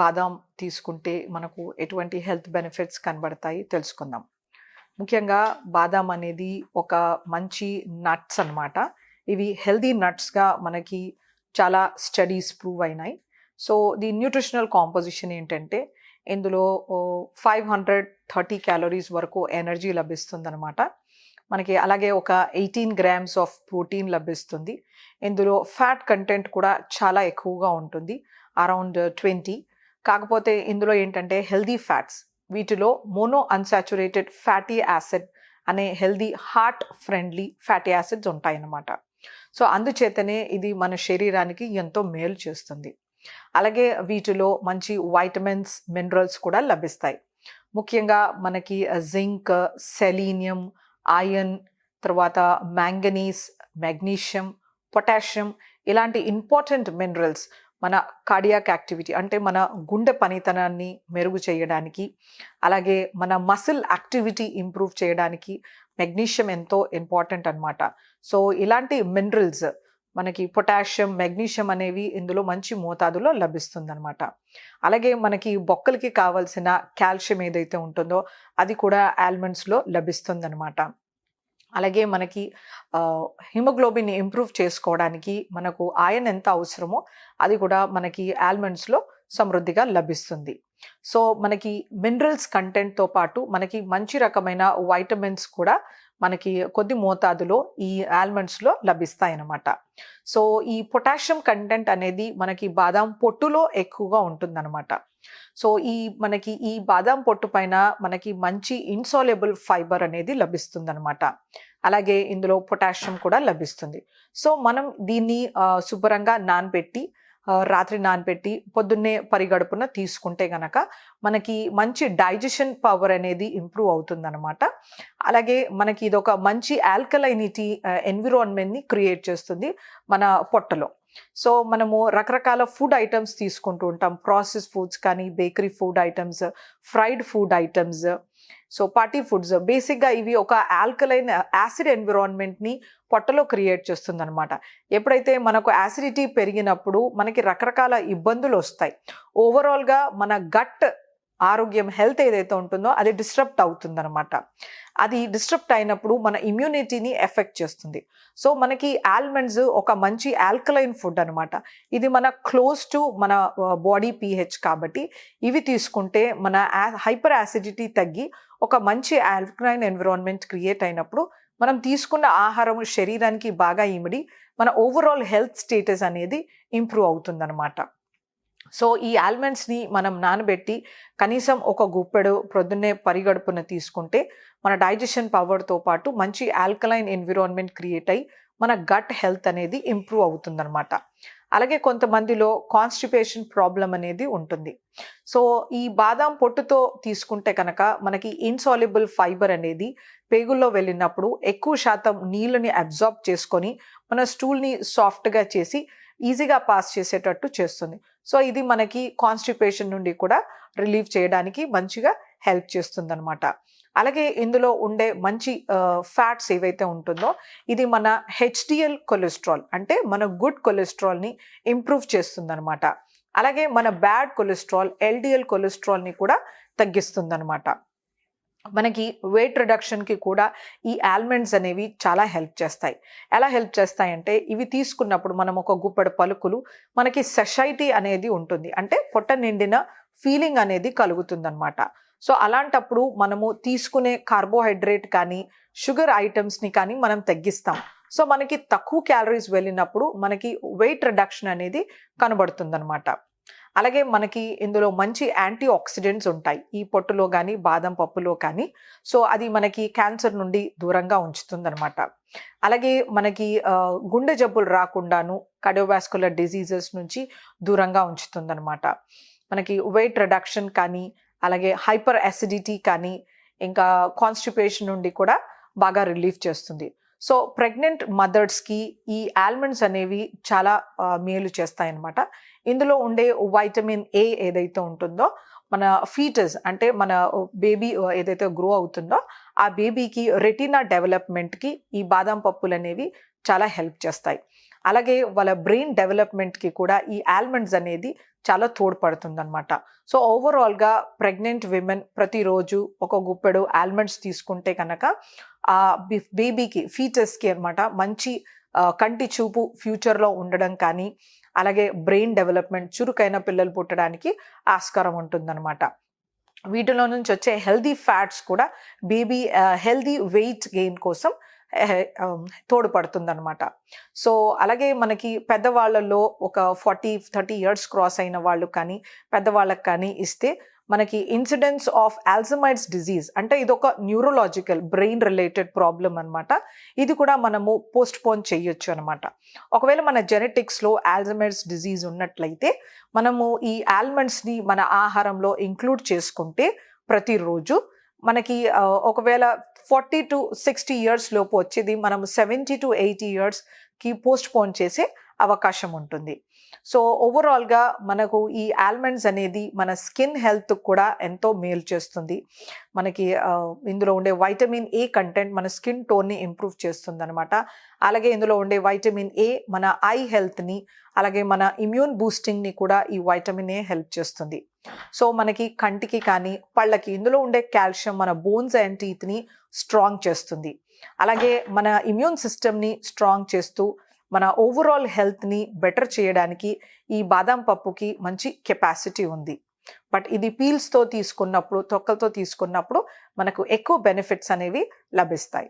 బాదాం తీసుకుంటే మనకు ఎటువంటి హెల్త్ బెనిఫిట్స్ కనబడతాయి తెలుసుకుందాం. ముఖ్యంగా బాదాం అనేది ఒక మంచి నట్స్ అన్నమాట. ఇవి హెల్దీ నట్స్గా మనకి చాలా స్టడీస్ ప్రూవ్ అయినాయి. సో ది న్యూట్రిషనల్ కాంపోజిషన్ ఏంటంటే ఇందులో ఫైవ్ హండ్రెడ్ థర్టీ క్యాలరీస్ వరకు ఎనర్జీ లభిస్తుందన్నమాట. మనకి అలాగే ఒక ఎయిటీన్ గ్రామ్స్ ఆఫ్ ప్రోటీన్ లభిస్తుంది. ఇందులో ఫ్యాట్ కంటెంట్ కూడా చాలా ఎక్కువగా ఉంటుంది. అరౌండ్ ట్వంటీ కాకపోతే ఇందులో ఏంటంటే హెల్దీ ఫ్యాట్స్ వీటిలో మోనో అన్సాచురేటెడ్ ఫ్యాటీ యాసిడ్ అనే healthy heart friendly fatty acids ఉంటాయన్నమాట. సో అందుచేతనే ఇది మన శరీరానికి ఎంతో మేలు చేస్తుంది. అలాగే వీటిలో మంచి వైటమిన్స్ మినరల్స్ కూడా లభిస్తాయి. ముఖ్యంగా మనకి జింక్ సెలీనియం ఐరన్ తర్వాత మ్యాంగనీస్ మెగ్నీషియం పొటాషియం ఇలాంటి ఇంపార్టెంట్ మినరల్స్ మన కార్డియాక్ యాక్టివిటీ అంటే మన గుండె పనితనాన్ని మెరుగు చేయడానికి అలాగే మన మసిల్ యాక్టివిటీ ఇంప్రూవ్ చేయడానికి మెగ్నీషియం ఎంతో ఇంపార్టెంట్ అనమాట సో ఇలాంటి మినరల్స్ మనకి పొటాషియం మెగ్నీషియం అనేవి ఇందులో మంచి మోతాదులో లభిస్తుందన్నమాట. అలాగే మనకి బొక్కలకి కావాల్సిన కాల్షియం ఏదైతే ఉంటుందో అది కూడా ఆల్మండ్స్లో లభిస్తుందన్నమాట. అలాగే మనకి హిమోగ్లోబిన్ ఇంప్రూవ్ చేసుకోవడానికి మనకు ఆయన్ ఎంత అవసరమో అది కూడా మనకి ఆల్మండ్స్లో సమృద్ధిగా లభిస్తుంది. సో మనకి మినరల్స్ కంటెంట్తో పాటు మనకి మంచి రకమైన వైటమిన్స్ కూడా మనకి కొద్ది మోతాదులో ఈ ఆల్మండ్స్లో లభిస్తాయన్నమాట. సో ఈ పొటాషియం కంటెంట్ అనేది మనకి బాదాం పొట్టులో ఎక్కువగా ఉంటుందన్నమాట. సో ఈ మనకి ఈ బాదాం పొట్టు పైన మనకి మంచి ఇన్సాల్యుబుల్ ఫైబర్ అనేది లభిస్తుందన్నమాట. అలాగే ఇందులో పొటాషియం కూడా లభిస్తుంది. సో మనం దీన్ని శుభ్రంగా నానబెట్టి రాత్రి నానబెట్టి పొద్దున్నే పరిగడుపున తీసుకుంటే గనక మనకి మంచి డైజెషన్ పవర్ అనేది ఇంప్రూవ్ అవుతుందన్నమాట. అలాగే మనకి ఇది ఒక మంచి ఆల్కలైనిటీ ఎన్విరాన్మెంట్ని క్రియేట్ చేస్తుంది మన పొట్టలో. సో మనము రకరకాల ఫుడ్ ఐటమ్స్ తీసుకుంటూ ఉంటాం. ప్రాసెస్ ఫుడ్స్ కానీ bakery food items fried food items so party foods బేసిక్గా ఇవి ఒక ఆల్కలైన్ యాసిడ్ ఎన్విరాన్మెంట్ని పొట్టలో క్రియేట్ చేస్తుంది అనమాట ఎప్పుడైతే మనకు యాసిడిటీ పెరిగినప్పుడు మనకి రకరకాల ఇబ్బందులు వస్తాయి. ఓవరాల్గా మన గట్ ఆరోగ్యం హెల్త్ ఏదైతే ఉంటుందో అది డిస్టర్బ్ అవుతుందన్నమాట. అది డిస్టర్బ్ అయినప్పుడు మన ఇమ్యూనిటీని ఎఫెక్ట్ చేస్తుంది. సో మనకి ఆల్మండ్స్ ఒక మంచి ఆల్కలైన్ ఫుడ్ అనమాట ఇది మన క్లోజ్ టు మన బాడీ పీహెచ్ కాబట్టి ఇవి తీసుకుంటే మన హైపర్ యాసిడిటీ తగ్గి ఒక మంచి ఆల్కలైన్ ఎన్విరాన్మెంట్ క్రియేట్ అయినప్పుడు మనం తీసుకున్న ఆహారం శరీరానికి బాగా ఇమిడి మన ఓవరాల్ హెల్త్ స్టేటస్ అనేది ఇంప్రూవ్ అవుతుందన్నమాట. సో ఈ ఆల్మండ్స్ని మనం నానబెట్టి కనీసం ఒక గుప్పెడు ప్రొద్దున్నే పరిగడుపున తీసుకుంటే మన డైజెషన్ పవర్తో పాటు మంచి ఆల్కలైన్ ఎన్విరాన్మెంట్ క్రియేట్ అయ్యి మన గట్ హెల్త్ అనేది ఇంప్రూవ్ అవుతుందన్నమాట. అలాగే కొంతమందిలో కాన్స్టిపేషన్ ప్రాబ్లం అనేది ఉంటుంది. సో ఈ బాదాం పొట్టుతో తీసుకుంటే కనుక మనకి ఇన్సాల్యుబుల్ ఫైబర్ అనేది పేగుల్లో వెళ్ళినప్పుడు ఎక్కువ శాతం నీళ్ళని అబ్జార్బ్ చేసుకొని మన స్టూల్ని సాఫ్ట్గా చేసి ఈజీగా పాస్ చేసేటట్టు చేస్తుంది. సో ఇది మనకి కాన్స్టిపేషన్ నుండి కూడా రిలీవ్ చేయడానికి మంచిగా హెల్ప్ చేస్తుందనమాట అలాగే ఇందులో ఉండే మంచి ఫ్యాట్స్ ఏవైతే ఉంటుందో ఇది మన హెచ్డిఎల్ కొలెస్ట్రాల్ అంటే మన గుడ్ కొలెస్ట్రాల్ని ఇంప్రూవ్ చేస్తుందనమాట అలాగే మన బ్యాడ్ కొలెస్ట్రాల్ ఎల్డిఎల్ కొలెస్ట్రాల్ని కూడా తగ్గిస్తుంది అనమాట మనకి వెయిట్ రిడక్షన్కి కూడా ఈ ఆల్మండ్స్ అనేవి చాలా హెల్ప్ చేస్తాయి. ఎలా హెల్ప్ చేస్తాయంటే ఇవి తీసుకున్నప్పుడు మనం ఒక గుప్పెడు పలుకులు మనకి సెషైటీ అనేది ఉంటుంది. అంటే పొట్ట నిండిన ఫీలింగ్ అనేది కలుగుతుందన్నమాట. సో అలాంటప్పుడు మనము తీసుకునే కార్బోహైడ్రేట్ కానీ షుగర్ ఐటమ్స్ని కానీ మనం తగ్గిస్తాం. సో మనకి తక్కువ క్యాలరీస్ వెళ్ళినప్పుడు మనకి వెయిట్ రిడక్షన్ అనేది కనబడుతుందన్నమాట. అలాగే మనకి ఇందులో మంచి యాంటీ ఆక్సిడెంట్స్ ఉంటాయి. ఈ పొట్టులో కానీ బాదం పప్పులో కానీ. సో అది మనకి క్యాన్సర్ నుండి దూరంగా ఉంచుతుందన్నమాట. అలాగే మనకి గుండె జబ్బులు రాకుండాను కార్డియోవాస్కులర్ డిజీజెస్ నుంచి దూరంగా ఉంచుతుందన్నమాట. మనకి వెయిట్ రిడక్షన్ కానీ అలాగే హైపర్ అసిడిటీ కానీ ఇంకా కాన్స్టిపేషన్ నుండి కూడా బాగా రిలీఫ్ చేస్తుంది. సో ప్రెగ్నెంట్ మదర్స్కి ఈ ఆల్మండ్స్ అనేవి చాలా మేలు చేస్తాయన్నమాట. ఇందులో ఉండే వైటమిన్ ఏ ఏదైతే ఉంటుందో మన ఫీటస్ అంటే మన బేబీ uh, ఏదైతే గ్రో అవుతుందో ఆ బేబీకి రెటీనా డెవలప్మెంట్కి ఈ బాదం పప్పులు అనేవి చాలా హెల్ప్ చేస్తాయి. అలాగే వాళ్ళ బ్రెయిన్ డెవలప్మెంట్కి కూడా ఈ ఆల్మండ్స్ అనేది చాలా తోడ్పడుతుంది అనమాట సో ఓవరాల్గా ప్రెగ్నెంట్ విమెన్ ప్రతిరోజు ఒక గుప్పెడు ఆల్మండ్స్ తీసుకుంటే కనుక ఆ బేబీకి ఫీచర్స్కి అనమాట మంచి కంటి చూపు ఫ్యూచర్లో ఉండడం కానీ అలాగే బ్రెయిన్ డెవలప్మెంట్ చురుకైన పిల్లలు పుట్టడానికి ఆస్కారం ఉంటుందన్నమాట. వీటిలో నుంచి వచ్చే హెల్దీ ఫ్యాట్స్ కూడా బేబీ హెల్దీ వెయిట్ గెయిన్ కోసం తోడ్పడుతుందనమాట సో అలాగే మనకి పెద్దవాళ్ళలో ఒక ఫార్టీ థర్టీ ఇయర్స్ క్రాస్ అయిన వాళ్ళు కానీ పెద్దవాళ్ళకి కానీ ఇస్తే మనకి ఇన్సిడెన్స్ ఆఫ్ ఆల్జమైడ్స్ డిజీజ్ అంటే ఇది ఒక న్యూరోలాజికల్ బ్రెయిన్ రిలేటెడ్ ప్రాబ్లం అనమాట ఇది కూడా మనము పోస్ట్ పోన్ చేయొచ్చు అనమాట ఒకవేళ మన జెనెటిక్స్లో ఆల్జమైడ్స్ డిజీజ్ ఉన్నట్లయితే మనము ఈ ఆల్మండ్స్ని మన ఆహారంలో ఇంక్లూడ్ చేసుకుంటే ప్రతిరోజు మనకి ఒకవేళ ఫార్టీ టు సిక్స్టీ ఇయర్స్ లోపు వచ్చేది మనం సెవెంటీ టు ఎయిటీ ఇయర్స్కి పోస్ట్ పోన్ చేసే అవకాశం ఉంటుంది. సో ఓవరాల్గా మనకు ఈ ఆల్మండ్స్ అనేది మన స్కిన్ హెల్త్ కూడా ఎంతో మేలు చేస్తుంది మనకి ఇందులో ఉండే వైటమిన్ ఏ కంటెంట్ మన స్కిన్ టోన్ని ఇంప్రూవ్ చేస్తుంది అనమాట అలాగే ఇందులో ఉండే వైటమిన్ ఏ మన ఐ హెల్త్ని అలాగే మన ఇమ్యూన్ బూస్టింగ్ని కూడా ఈ వైటమిన్ ఏ హెల్ప్ చేస్తుంది సో మనకి కంటికి కానీ పళ్ళకి ఇందులో ఉండే కాల్షియం మన బోన్స్ అండ్ టీత్ని స్ట్రాంగ్ చేస్తుంది అలాగే మన ఇమ్యూన్ సిస్టమ్ని స్ట్రాంగ్ చేస్తూ మన ఓవరాల్ హెల్త్ని బెటర్ చేయడానికి ఈ బాదం పప్పుకి మంచి కెపాసిటీ ఉంది. బట్ ఇది పీల్స్తో తీసుకున్నప్పుడు తొక్కలతో తీసుకున్నప్పుడు మనకు ఎక్కువ బెనిఫిట్స్ అనేవి లభిస్తాయి.